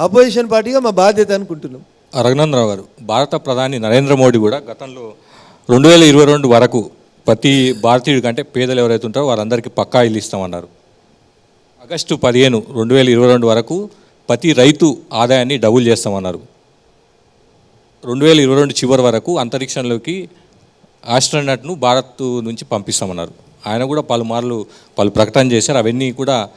Opposition పార్టీగా మా బాధ్యత అనుకుంటున్నాం. రఘునందరావు గారు భారత ప్రధాని నరేంద్ర మోడీ కూడా గతంలో రెండు వేల ఇరవై రెండు వరకు ప్రతి భారతీయుడి కంటే పేదలు ఎవరైతే ఉంటారో వారందరికీ పక్కా ఇల్లు ఇస్తామన్నారు. ఆగస్టు పదిహేను రెండు వేల ఇరవై రెండు వరకు ప్రతి రైతు ఆదాయాన్ని డబుల్ చేస్తామన్నారు. రెండు వేల ఇరవై రెండు చివరి వరకు అంతరిక్షంలోకి ఆస్ట్రోనట్ను భారత్ నుంచి పంపిస్తామన్నారు. ఆయన కూడా పలుమార్లు పలు ప్రకటన చేశారు అవన్నీ కూడా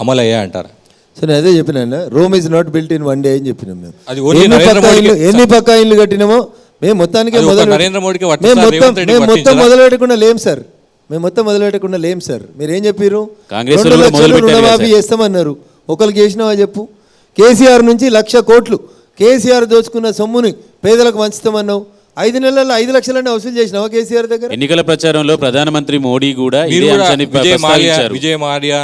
అమలయ్యాయంటారు. సో నేను అదే చెప్పినా Rome is not built in one day అని చెప్పినాం మేము. ఎన్ని పక్కా ఇల్లు ఎన్ని పక్కా ఇల్లు కట్టినామో మేము మొత్తానికి మొదలు నరేంద్ర మోడీకే మేము వర్తిస్తుందా? మొత్తం మేము? మొదలు పెట్టకుండా లేం సార్. మేము మొత్తం మొదలు పెట్టకుండా లేం సార్. మీరు ఏం చెప్పారు రెండు లక్షలు రుణమాఫీ. చేస్తామన్నారు. ఒకరికి చేసినావా చెప్పు? కేసీఆర్ నుంచి లక్ష కోట్లు. కేసీఆర్ దోచుకున్న సొమ్ముని పేదలకు పంచుతామన్నావు. ఐదు నెలల్లో ఐదు లక్షలన్నీ వసూలు చేసినావా కేసీఆర్ దగ్గర? ఎన్నికల ప్రచారంలో ప్రధానమంత్రి మోడీ కూడా విజయ్ మాల్యా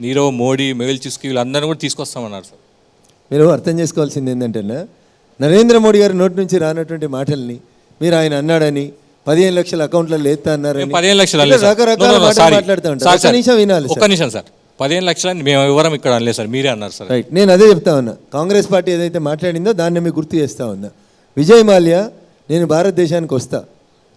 నీరవ్ మోడీ మెవిల్ చిస్కి వీళ్ళందరినీ కూడా తీసుకొస్తామన్నారు సార్. మీరు అర్థం చేసుకోవాల్సింది ఏంటంటే నరేంద్ర మోడీ గారి నోటి నుంచి రానటువంటి మాటల్ని మీరు ఆయన అన్నాడని పదిహేను లక్షల అకౌంట్లలో లేస్తా అన్నారని మేము పదిహేను లక్షలు. రకరకాల మాటలు. మాట్లాడుతూ ఉంటారు. నిమిషం వినాలి ఒక్క నిమిషం సార్. పదిహేను లక్షలని మేము వివరం ఇక్కడ అనలేదు సార్. మీరే అన్నారు సార్. రైట్ నేను అదే చెప్తా ఉన్నా. కాంగ్రెస్ పార్టీ ఏదైతే మాట్లాడిందో దాన్ని మీకు గుర్తు చేస్తా ఉన్నా. విజయ్ మాల్యా నేను భారతదేశానికి వస్తా.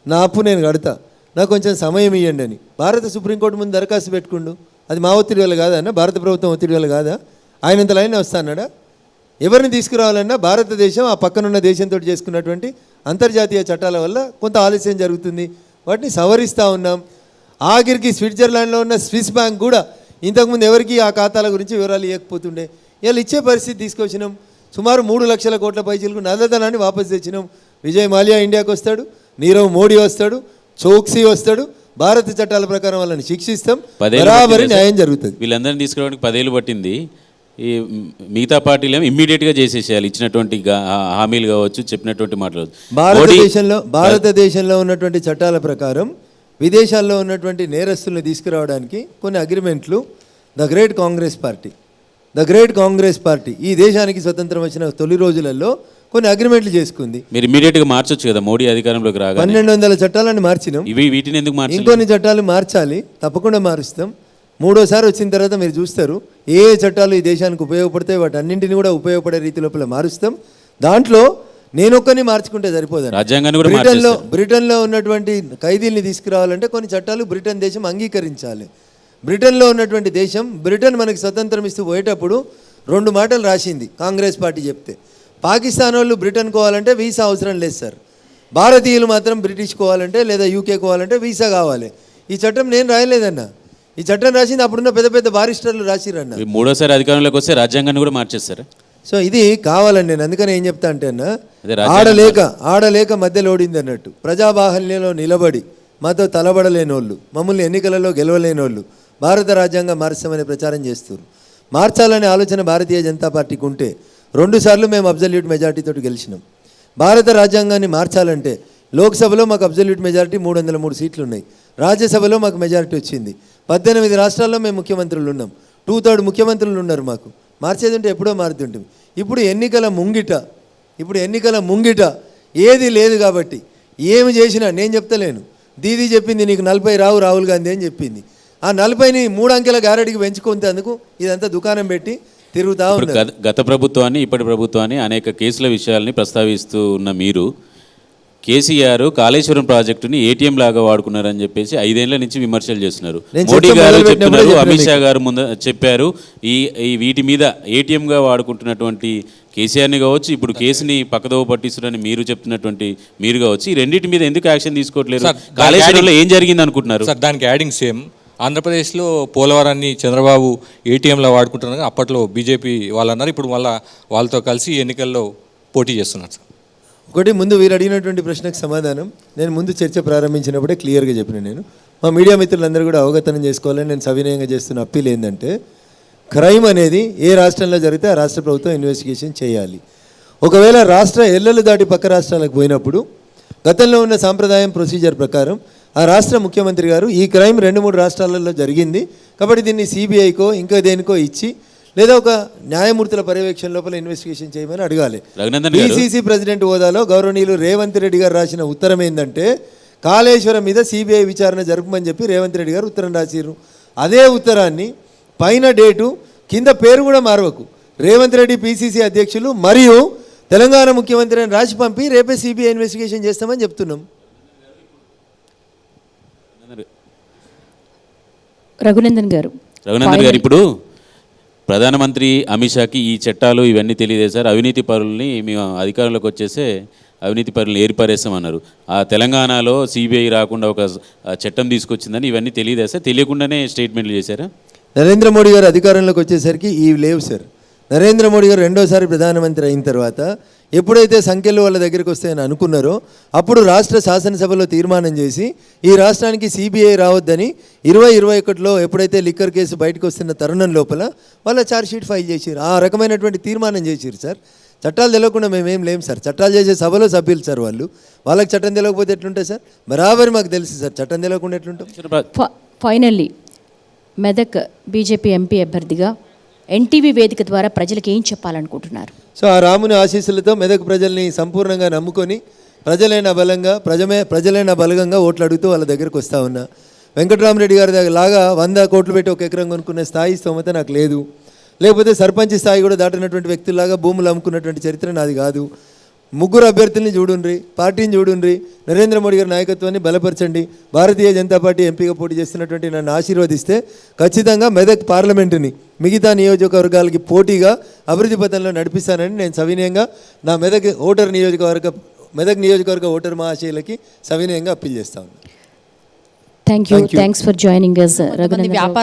నా అప్పు నేను కడతా. నాకు కొంచెం సమయం ఇవ్వండి అని. భారత సుప్రీంకోర్టు ముందు దరఖాస్తు పెట్టుకుండు. అది మా ఒత్తిడి వల్ల కాదా అన్న? భారత ప్రభుత్వం ఒత్తిడి వల్ల కాదా? ఆయనంత లైన్ వస్తానడా ఎవరిని తీసుకురావాలన్నా భారతదేశం ఆ పక్కనున్న దేశంతో చేసుకున్నటువంటి అంతర్జాతీయ చట్టాల వల్ల కొంత ఆలస్యం జరుగుతుంది. వాటిని సవరిస్తూ ఉన్నాం. ఆఖరికి స్విట్జర్లాండ్లో ఉన్న స్విస్ బ్యాంక్ కూడా ఇంతకుముందు ఎవరికి ఆ ఖాతాల గురించి వివరాలు ఇవ్వకపోతుండే ఇలా ఇచ్చే పరిస్థితి తీసుకొచ్చినాం. సుమారు మూడు లక్షల కోట్ల పైచీలకు నల్లధనాన్ని వాపసు తెచ్చినాం. విజయ్ మాల్యా ఇండియాకు వస్తాడు. నీరవ్ మోడీ వస్తాడు. చోక్సీ వస్తాడు. భారత చట్టాల ప్రకారం వాళ్ళని శిక్షిస్తాం. బరాబరి? న్యాయం జరుగుతుంది. వీళ్ళందరినీ తీసుకురావడానికి పదేళ్ళు పట్టింది. ఈ మిగతా పార్టీలు ఏమో ఇమ్మీడియట్గా చేసేసేయాలి. ఇచ్చినటువంటి హామీలు కావచ్చు చెప్పినటువంటి మాటలు భారతదేశంలో భారతదేశంలో ఉన్నటువంటి చట్టాల ప్రకారం విదేశాల్లో ఉన్నటువంటి నేరస్తుల్ని తీసుకురావడానికి కొన్ని అగ్రిమెంట్లు the great Congress party the great Congress party ఈ దేశానికి స్వతంత్రం వచ్చిన తొలి రోజులలో కొన్ని అగ్రిమెంట్లు చేసుకుంది. మీరు ఇమ్మీడియట్గా మార్చొచ్చు కదా మోడీ అధికారంలోకి రాగానే. పన్నెండు వందల చట్టాలను మార్చినాం. ఇవి వీటిని ఎందుకు మార్చాలి ఇంకొన్ని చట్టాలు మార్చాలి తప్పకుండా మారుస్తాం. మూడోసారి వచ్చిన తర్వాత మీరు చూస్తారు ఏ ఏ చట్టాలు ఈ దేశానికి ఉపయోగపడతాయి వాటి అన్నింటిని కూడా ఉపయోగపడే రీతి లోపల మారుస్తాం. దాంట్లో నేనొక్కని మార్చుకుంటే సరిపోదు రాజ్యాంగాన్ని కూడా బ్రిటన్లో. బ్రిటన్లో ఉన్నటువంటి ఖైదీల్ని తీసుకురావాలంటే కొన్ని చట్టాలు బ్రిటన్ దేశం అంగీకరించాలి. బ్రిటన్లో ఉన్నటువంటి దేశం బ్రిటన్ మనకి స్వతంత్రం ఇస్తూ పోయేటప్పుడు రెండు మాటలు రాసింది కాంగ్రెస్ పార్టీ చెప్తే. పాకిస్తాన్ వాళ్ళు బ్రిటన్ కోవాలంటే వీసా అవసరం లేదు సార్. భారతీయులు మాత్రం బ్రిటిష్ కోవాలంటే లేదా యూకే కోవాలంటే వీసా కావాలి. ఈ చట్టం నేను రాయలేదన్న. ఈ చట్టం రాసింది అప్పుడున్న పెద్ద పెద్ద బారిస్టర్లు రాసిరన్న. మూడోసారి అధికారంలోకి వస్తే రాజ్యాంగాన్ని కూడా మార్చేస్తారా సో ఇది కావాలండి నేను అందుకని ఏం చెప్తా అంటే అన్న ఆడలేక ఆడలేక మధ్యలో ఓడింది అన్నట్టు. ప్రజాబాహల్యంలో నిలబడి మాతో తలబడలేని వాళ్ళు మమ్మల్ని ఎన్నికలలో గెలవలేని వాళ్ళు భారత రాజ్యాంగం మార్చామని ప్రచారం చేస్తారు మార్చాలనే ఆలోచన భారతీయ జనతా పార్టీకి ఉంటే రెండుసార్లు మేము అబ్జల్యూట్ మెజార్టీతో గెలిచినాం. భారత రాజ్యాంగాన్ని మార్చాలంటే లోక్సభలో మాకు అబ్జల్యూట్ మెజారిటీ మూడు వందల మూడు సీట్లు ఉన్నాయి రాజ్యసభలో మాకు మెజారిటీ వచ్చింది. పద్దెనిమిది రాష్ట్రాల్లో మేము ముఖ్యమంత్రులు ఉన్నాం. టూ థర్డ్ ముఖ్యమంత్రులు ఉన్నారు మాకు. మార్చేది ఉంటే ఎప్పుడో మారుతుంటుంది. ఇప్పుడు ఎన్నికల ముంగిట ఇప్పుడు ఎన్నికల ముంగిట ఏది లేదు కాబట్టి ఏమి చేసినా నేను చెప్తలేను. దీదీ చెప్పింది నీకు నలభై రావు రాహుల్ గాంధీ అని చెప్పింది. ఆ నలభైని మూడు అంకెల గారడికి పెంచుకుంటేందుకు ఇదంతా దుకాణం పెట్టి తిరుగుతా ఉన్నారు. గత ప్రభుత్వాన్ని ఇప్పటి ప్రభుత్వాన్ని అనేక కేసుల విషయాల్ని ప్రస్తావిస్తూ ఉన్న మీరు కేసీఆర్ కాళేశ్వరం ప్రాజెక్టుని ఏటీఎం లాగా వాడుకున్నారని చెప్పేసి ఐదేళ్ళ నుంచి విమర్శలు చేస్తున్నారు. నేను మోడీ గారు చెప్తున్నారు అమిత్ షా గారు ముందు చెప్పారు ఈ ఈ వీటి మీద ఏటీఎంగా వాడుకుంటున్నటువంటి కేసీఆర్ని కావచ్చు ఇప్పుడు కేసుని పక్కదోవ పట్టిస్తున్నారని మీరు చెప్తున్నటువంటి మీరు కావచ్చు ఈ రెండింటి మీద ఎందుకు యాక్షన్ తీసుకోవట్లేదు? కాళేశ్వరంలో ఏం జరిగింది అనుకుంటున్నారు సార్ దానికి యాడింగ్ సేమ్. ఆంధ్రప్రదేశ్లో పోలవరాన్ని చంద్రబాబు ఏటీఎంలో వాడుకుంటున్నారు అప్పట్లో బీజేపీ వాళ్ళు అన్నారు ఇప్పుడు మళ్ళీ వాళ్ళతో కలిసి ఎన్నికల్లో పోటీ చేస్తున్నారు సార్. ఒకటి ముందు వీరు అడిగినటువంటి ప్రశ్నకు సమాధానం. నేను ముందు చర్చ ప్రారంభించినప్పుడే క్లియర్గా చెప్పిన నేను. మా మీడియా మిత్రులందరూ కూడా అవగతనం చేసుకోవాలని నేను సవినయంగా చేస్తున్న అప్పీల్ ఏంటంటే క్రైమ్ అనేది ఏ రాష్ట్రంలో జరిగితే ఆ రాష్ట్ర ప్రభుత్వం ఇన్వెస్టిగేషన్ చేయాలి. ఒకవేళ రాష్ట్ర ఎల్లలు దాటి పక్క రాష్ట్రాలకు పోయినప్పుడు గతంలో ఉన్న సాంప్రదాయం ప్రొసీజర్ ప్రకారం ఆ రాష్ట్ర ముఖ్యమంత్రి గారు ఈ క్రైమ్ రెండు మూడు రాష్ట్రాలలో జరిగింది. కాబట్టి దీన్ని సిబిఐకో ఇంకా దేనికో ఇచ్చి లేదా ఒక న్యాయమూర్తుల పర్యవేక్షణ లోపల ఇన్వెస్టిగేషన్ చేయమని అడగాలి. పిసిసి ప్రెసిడెంట్ హోదాలో గౌరవనీయులు రేవంత్ రెడ్డి గారు రాసిన ఉత్తరం ఏంటంటే కాళేశ్వరం మీద సిబిఐ విచారణ జరపమని చెప్పి రేవంత్ రెడ్డి గారు ఉత్తరం రాసిర్రు. అదే ఉత్తరాన్ని పైన డేటు కింద పేరు కూడా మారవకు. రేవంత్ రెడ్డి పిసిసి అధ్యక్షులు మరియు తెలంగాణ ముఖ్యమంత్రి అని రాసి పంపి రేపే సిబిఐ ఇన్వెస్టిగేషన్ చేస్తామని చెప్తున్నాం. రఘునందన్ గారు. రఘునందన్ గారు ఇప్పుడు ప్రధానమంత్రి అమిత్ షాకి ఈ చట్టాలు ఇవన్నీ తెలియదే సార్ అవినీతి పరుల్ని మేము అధికారంలోకి వచ్చేసే అవినీతి పరులను ఏర్పరేస్తామన్నారు. ఆ తెలంగాణలో సిబిఐ రాకుండా ఒక చట్టం తీసుకొచ్చిందని ఇవన్నీ తెలియదే సార్ తెలియకుండానే స్టేట్మెంట్లు చేశారా? నరేంద్ర మోడీ గారు అధికారంలోకి వచ్చేసరికి ఈ లేవు సార్ నరేంద్ర మోడీ గారు రెండోసారి ప్రధానమంత్రి అయిన తర్వాత ఎప్పుడైతే సంఖ్యలు వాళ్ళ దగ్గరికి వస్తాయని అనుకున్నారో అప్పుడు రాష్ట్ర శాసనసభలో తీర్మానం చేసి ఈ రాష్ట్రానికి సిబిఐ రావద్దని ఇరవై ఇరవై ఒకటిలో ఎప్పుడైతే లిక్కర్ కేసు బయటకు వస్తున్న తరుణం లోపల వాళ్ళ ఛార్జ్షీట్ ఫైల్ చేసిరు ఆ రకమైనటువంటి తీర్మానం చేసిరు సార్. చట్టాలు తెలియకుండా మేమేం లేం సార్. చట్టాలు చేసే సభలో సభ్యులు సార్ వాళ్ళు. వాళ్ళకి చట్టం తెలియకపోతే ఎట్లుంటుంది సార్? బరాబరి మాకు తెలుసు సార్. చట్టం తెలియకుండా ఎట్లుంటాం? ఫైనల్లీ మెదక్ బీజేపీ ఎంపీ అభ్యర్థిగా ఎన్టీవీ వేదిక ద్వారా ప్రజలకు ఏం చెప్పాలనుకుంటున్నారు? సో ఆ రాముని ఆశీస్సులతో మెదక్ ప్రజల్ని సంపూర్ణంగా నమ్ముకొని ప్రజలైన బలంగా ప్రజమే ప్రజలైన బలంగా ఓట్లు అడుగుతూ వాళ్ళ దగ్గరకు వస్తూ ఉన్నా. వెంకటరామరెడ్డి గారి దగ్గర లాగా వంద కోట్లు పెట్టి ఒక ఎకరం కొనుక్కునే స్థాయి స్తోమత నాకు లేదు. లేకపోతే సర్పంచ్ స్థాయి కూడా దాటినటువంటి వ్యక్తుల్లాగా భూములు అమ్ముకున్నటువంటి చరిత్ర నాది కాదు. ముగ్గురు అభ్యర్థుల్ని చూడుండ్రి పార్టీని చూడుండ్రి నరేంద్ర మోడీ గారి నాయకత్వాన్ని బలపరచండి భారతీయ జనతా పార్టీ ఎంపీగా పోటీ చేస్తున్నటువంటి నన్ను ఆశీర్వదిస్తే ఖచ్చితంగా మెదక్ పార్లమెంటుని మిగతా నియోజకవర్గాలకి పోటీగా అభివృద్ధి పథంలో నడిపిస్తానని నేను సవినయంగా నా మెదక్ ఓటర్ నియోజకవర్గ మెదక్ నియోజకవర్గ ఓటర్ మహాశయులకి సవినయంగా అప్పీల్ చేస్తాను thank you thanks for joining. వ్యాపార